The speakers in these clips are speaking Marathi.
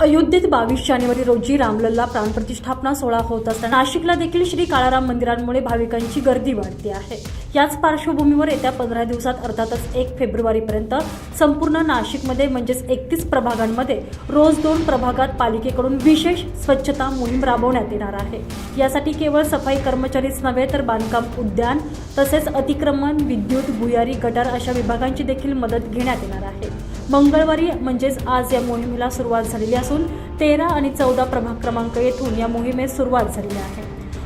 अयोध्येत बावीस जानेवारी रोजी रामलल्ला प्राणप्रतिष्ठापना सोहळा होत असताना नाशिकला देखील श्री काळाराम मंदिरांमुळे भाविकांची गर्दी वाढते आहे. याच पार्श्वभूमीवर येत्या पंधरा दिवसात अर्थातच एक फेब्रुवारीपर्यंत संपूर्ण नाशिकमध्ये म्हणजेच एकतीस प्रभागांमध्ये रोज दोन प्रभागात पालिकेकडून विशेष स्वच्छता मोहीम राबवण्यात येणार आहे. यासाठी केवळ सफाई कर्मचारीच नव्हे तर बांधकाम उद्यान तसेच अतिक्रमण विद्युत भुयारी गटार अशा विभागांची देखील मदत घेण्यात येणार आहे. मंगळवारी म्हणजेच आज या मोहिमेला सुरुवात झालेली असून तेरा आणि चौदा प्रभाग क्रमांक येथून या मोहिमेस सुरुवात झालेली आहे.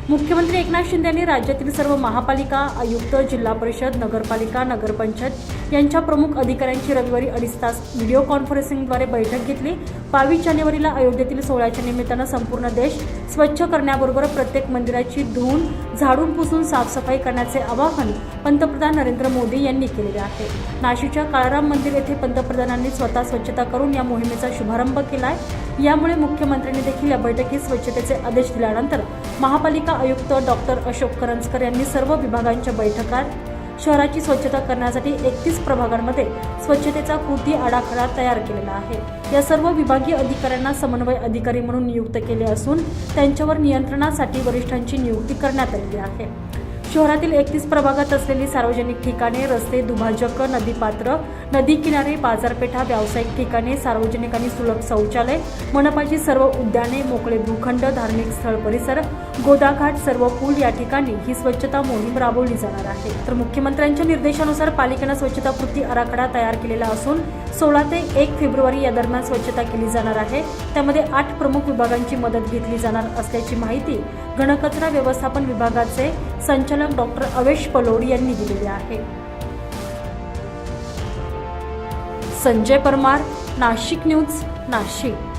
मुख्यमंत्री एकनाथ शिंदे यांनी राज्यातील सर्व महापालिका आयुक्त जिल्हा परिषद नगरपालिका नगरपंचायत यांच्या प्रमुख अधिकाऱ्यांची रविवारी अडीच तास व्हिडिओ कॉन्फरन्सिंगद्वारे बैठक घेतली. बावीस जानेवारीला अयोध्येतील सोहळ्याच्या निमित्तानं संपूर्ण देश स्वच्छ करण्याबरोबर प्रत्येक मंदिराची धून झाडून पुसून साफसफाई करण्याचे आवाहन पंतप्रधान नरेंद्र मोदी यांनी केलेले आहे. नाशिकच्या काळाराम मंदिर येथे पंतप्रधानांनी स्वतः स्वच्छता करून या मोहिमेचा शुभारंभ केलाय. यामुळे मुख्यमंत्र्यांनी देखील या बैठकीत स्वच्छतेचे आदेश दिल्यानंतर महापालिका आयुक्त डॉक्टर अशोक करंजकर यांनी सर्व विभागांच्या बैठकात शहराची स्वच्छता करण्यासाठी एकतीस प्रभागांमध्ये स्वच्छतेचा कृती आराखडा तयार केलेला आहे. या सर्व विभागीय अधिकाऱ्यांना समन्वय अधिकारी म्हणून नियुक्त केले असून त्यांच्यावर नियंत्रणासाठी वरिष्ठांची नियुक्ती करण्यात आलेली आहे. शहरातील एकतीस प्रभागात असलेली सार्वजनिक ठिकाणे रस्ते दुभाजक नदीपात्र नदी किनारे बाजारपेठा व्यावसायिक ठिकाणे सार्वजनिक आणि सुलभ शौचालय मनपाची सर्व उद्याने मोकळे भूखंड धार्मिक स्थळ परिसर गोदाघाट सर्व पूल या ठिकाणी ही स्वच्छता मोहीम राबवली जाणार आहे. तर मुख्यमंत्र्यांच्या निर्देशानुसार पालिकेनं स्वच्छता कृती आराखडा तयार केलेला असून सोळा ते एक फेब्रुवारी या दरम्यान स्वच्छता केली जाणार आहे. त्यामध्ये आठ प्रमुख विभागांची मदत घेतली जाणार असल्याची माहिती घनकचरा व्यवस्थापन विभागाचे संचालक डॉक्टर अवेश पलोड यांनी दिलेली आहे. संजय परमार नाशिक न्यूज नाशिक.